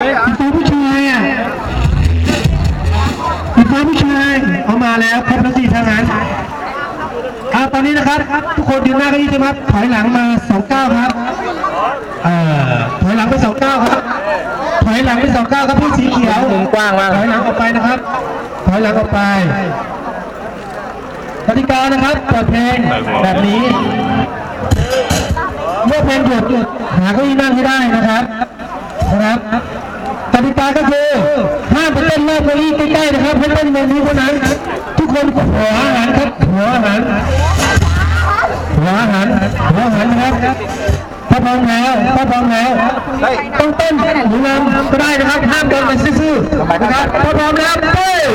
สีฟ้าผู้ชายอะสีฟ้าผู้ชายเอามาแล้วครบทั้งสี่ทหารอ่าตอนนี้นะครับ ทุกคนยืนหน้าเกันที่ครับถอยหลังมาสองเก้าครับเอ่อถอยหลังไปสองเก้าครับ ถอยหลังไปสองเก้าครับพี่สีเขียวมุมกว้างมากถอยหลังออกไปนะครับ ถอยหลังออกไปกติกานะครับเปิดเพลงแบบนี้เมื่อเพลงหยุดหาเก้าอี้นั่งให้ได้นะครับนะครับก ติกาก็คือห้ามไปเต้นรอบเก้าอี้ใกล้ๆนะครับให้เต้นในนี้เท่านั้น ทุกคนหัวอาหารครับหัวอาหารหัวอาหารหัวอาหารนะครับถ้าพร้อมแล้วถ้าพร้อมแล้วต้องเต้นหรือนำก็ได้นะครับห้ามเดินไปซื่อๆนะครับถ้าพร้อมแล้วเต้น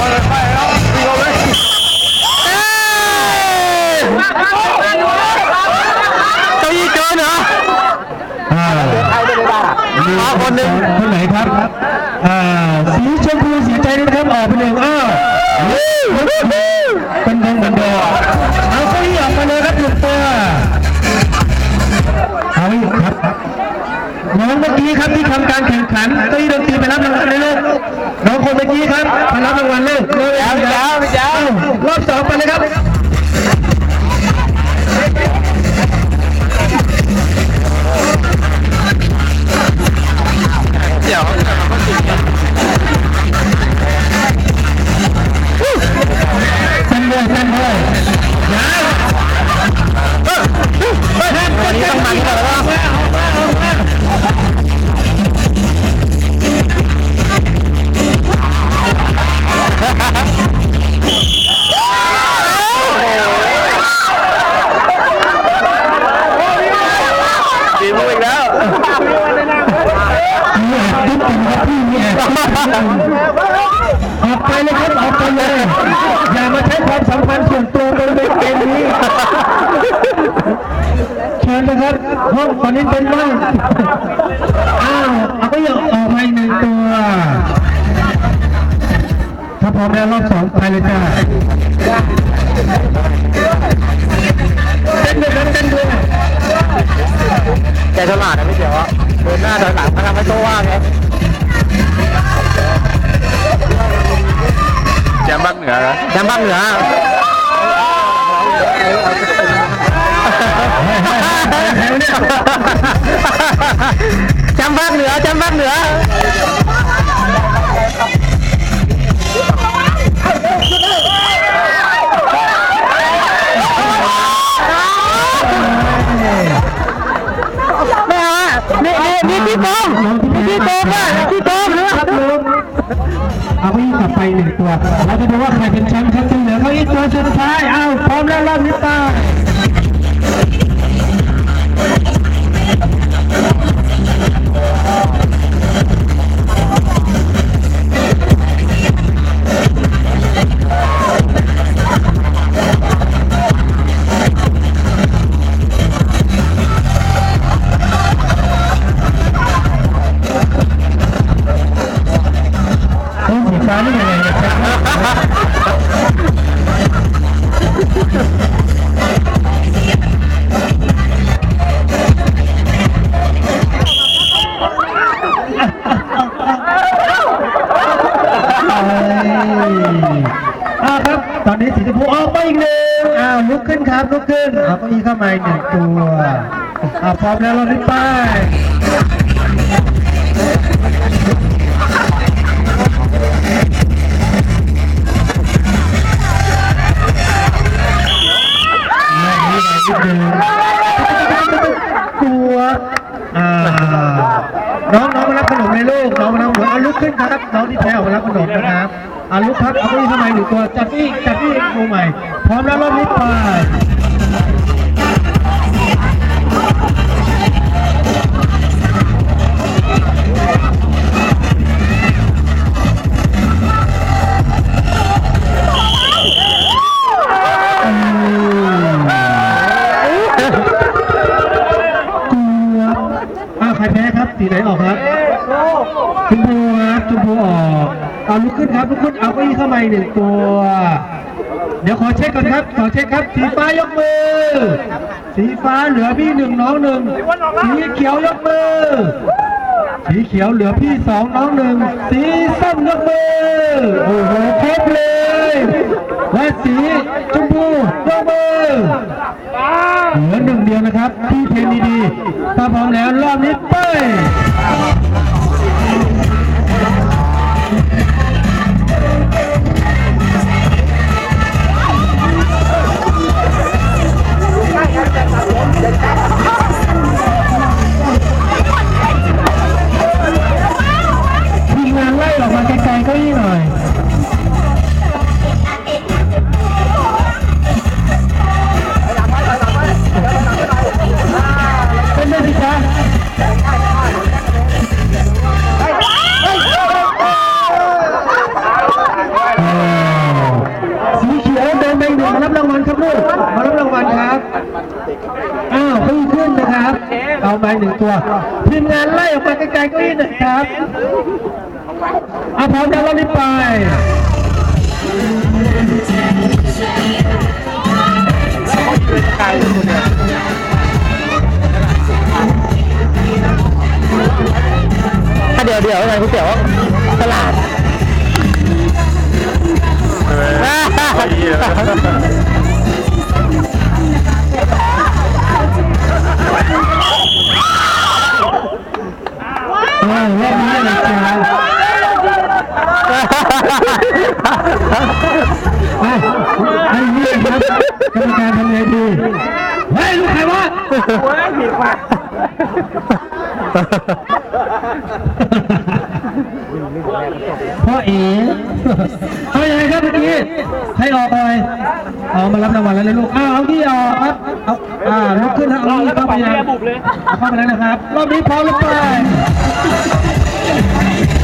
เอ้ยเก้าอี้เกินเหรออ่ามีคนหนึ่งคนไหนครับอ่าสีชมพูสีใจด้วยนะครับออกไปหนึ่งอ้าวเป็น น้องเมื่อกี้ครับที่ทำการแข่งขันเก้าอี้ดนตรีไปรับรางวัลเลยลูกน้องคนเมื่อกี้ครับไปรับรางวัลเลยเลยพี่เจ้าพี่เจ้าอ้าวรอบสองไปเลยครับเดี๋ยวเต้นด้วยเต้นด้วยยังวันนี้ต้องมันก่อนแล้ว เกมนี้เชิญนะครับห้องตอนนี้เป็นว่างอ้าวเอาก็ยังออกมาอีกหนึ่งตัว ถ้าพร้อมแล้วรอบสองไปเลยจ้าเต้นด้วยครับเต้นด้วยแกฉลาดนะพี่เจ๋วอะเดินหน้าเดินหลังมาทำให้โตว่างไงแชมป์ภาคเหนือนะแชมป์ภาคเหนือแชมป์ภาคเหนือ แชมป์ภาคเหนือไม่เอ เอาเก้าอี้กลับไปหนึ่งตัว เราจะดูว่าใครเป็นแชมป์ครับที่เหลือเก้าอี้ตัวสุดท้าย เอาพร้อมแล้วรอบนี้ไป้า อ่าพร้อมแล้วเรารีบไปแม่นี่มานิดนึงกลัวอ่าน้องน้องมารับขนมในลูกน้องมารับขนมเอาลุกขึ้นครับน้องที่แพ้ออกมารับขนมนะครับเอาลุกครับเอาไปทำไมหนึ่งตัวจับอีกจับอีกมือใหม่ พร้อมแล้วรอบนี้ไป หนึ่งตัว เดี๋ยวขอเช็คก่อนครับ ขอเช็คครับ สีฟ้ายกมือ สีฟ้าเหลือพี่หนึ่งน้องหนึ่งสีเขียวยกมือ สีเขียวเหลือพี่สองน้องหนึ่ง สีส้มยกมือ โอ้โหครบเลย และสีชมพูยกมือเหลือหนึ่งเดียวนะครับพี่เพลงดีๆถ้าพร้อมแล้วรอบนี้ไป ตัวทีมงานไล่ออกมาไกลๆเก็ยี่หน่อยครับเอาพร้อมแล้วเรารีบไปเดี๋ยวเดี๋ยวอะไรก๋วยเตี๋ยวตลาด นี้เลยจ้าไอ้ไอ้นี่ครับกรรมการทำไงดีเฮ้ยลูกใครวะหัวผิดว่ะพ่อเอ๋เอาอย่างไรครับเมื่อกี้ใครออกไปเอามารับรางวัลแล้วนะลูกอ้าวเอาที่ออกครับเอาอ่าลุกขึ้นนะเอาที่เข้าไปยังเข้าไปแล้วนะครับ รอบนี้พร้อมหรือเปล่าเป็ Thank you.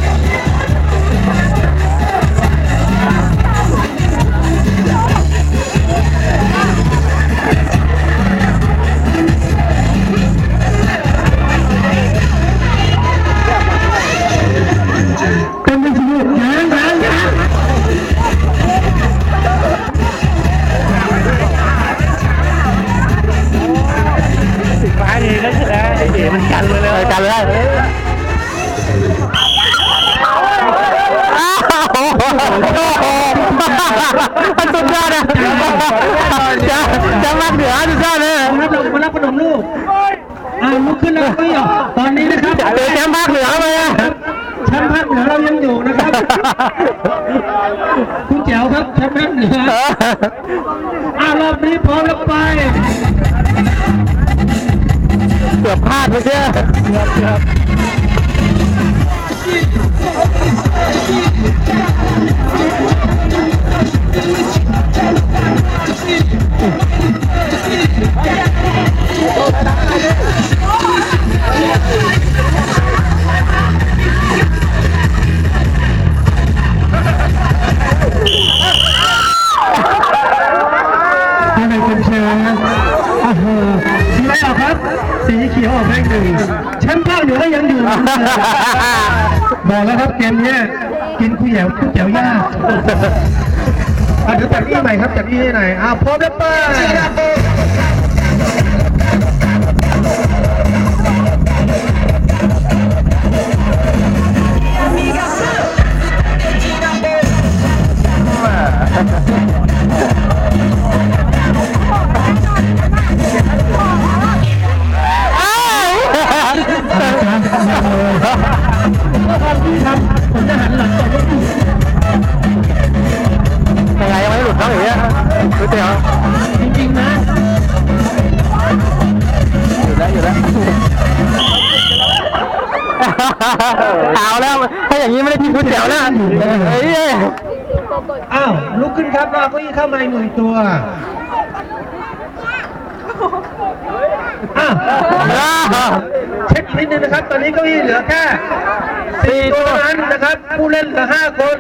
รับมารับขนมลูกอ่าลุกขึ้นแล้วก็ยอตอนนี้นะครับเดี๋ยวแชมป์ภาคเหนือไปอะแชมป์ภาคเหนือเรายังอยู่นะครับ คุณแจ๋วครับแชมป์ภาคเหนืออ่ารอบนี้พร้อมแล้วไปเกือบพลาดไปเชื่อท่านนายเป็นแชมป์อ่าฮะสีอะไรออกครับ สีเขียวออกได้หนึ่งแชมป์ภาคเหนือก็ยังอยู่มอนเดิมบอกแล้วครับเกมเนี้ยกินคุยแหวคุยแจ๋วยากอะเดี๋ยวจัดอี้ใหม่ครับจัดอี้ให้หน่อยอ่าพร้อมแล้วไปาวลุกขึ้นครับรอเก้าอี้เข้ามาหนึ่งตัวอ้าวเช็คนิดนึงนะครับ ตอนนี้เก้าอี้เหลือแค่สี่ตัวเท่านั้นนะครับ ผู้เล่นเหลือห้าคน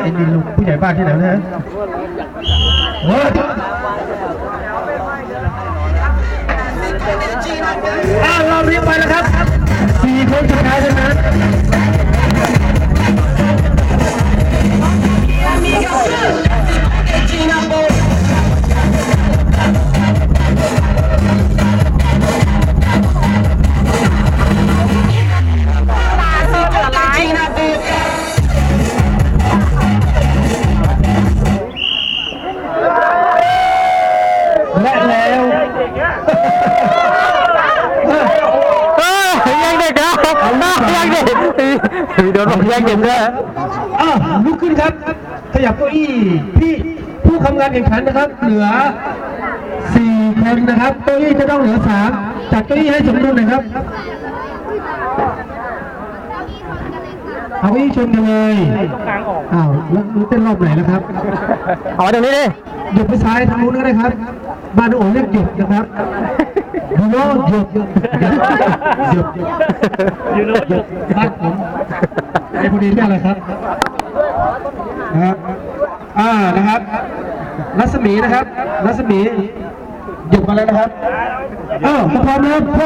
ไอ้ดินลูกผู้ใหญ่บ้านที่ไหนนะโอ้ยอ้าวเราเรียกไปแล้วครับสี่คนสุดท้ายเท่านั้น โดนบอกยังเด็กด้วยอ้าวลุกขึ้นครับ ขยับเก้าอี้พี่ผู้ทำงานแข่งขันนะครับ เหลือสี่คนนะครับเก้าอี้จะต้องเหลือสามจัดเก้าอี้ให้สมดุลหน่อยครับเอาเก้าอี้ชนกันเลยอ้าวแล้วรู้เต้นรอบไหนแล้วครับเอาตรงนี้ดิหยบไปซ้ายทางนู้นก็ได้ครับ บ้านโอ๋เรียกหยบนะครับ ยูโรหยบหยบหยบยูโรหยบบ้านผมไอ้พอดีเรียกอะไรครับนะครับอ่านะครับ รัศมีนะครับ รัศมีหยบมาแล้วนะครับอ้าวพร้อมแล้วไป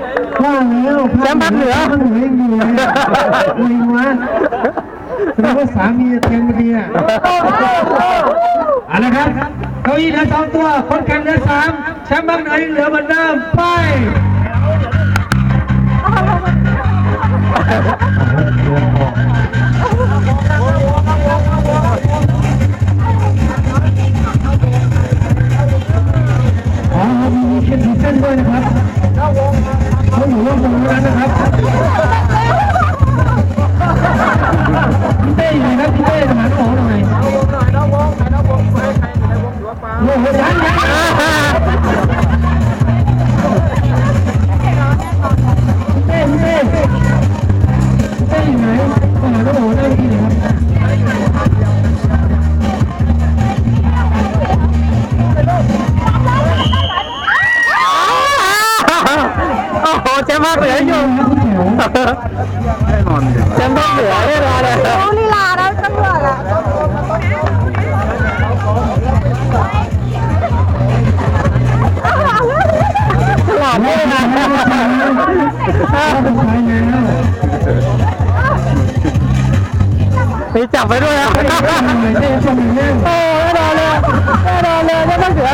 แล้วแชมป์ภาคเหนือ ภาคเหนือยังอยู่เลยลิงวะแสดงว่าสามีเทียนมาดีอะเอาละครับเก้าอี้เหลือสองตัว คนแข่งเหลือสามแชมป์ภาคเหนือยังเหลือเหมือนเดิมไปอ๋อมีเส้นเส้นด้วยนะครับเขาอยู่ ร่วมตรงนั้นนะครับ นะนะไม่ได้นะไม่ได้แล้วมีจับไปด้วยนะไม่ได้เลยเต้ชมเล่นโอ้แน่นอนเลยแน่นอนเลยแชมป์ภาคเหนือ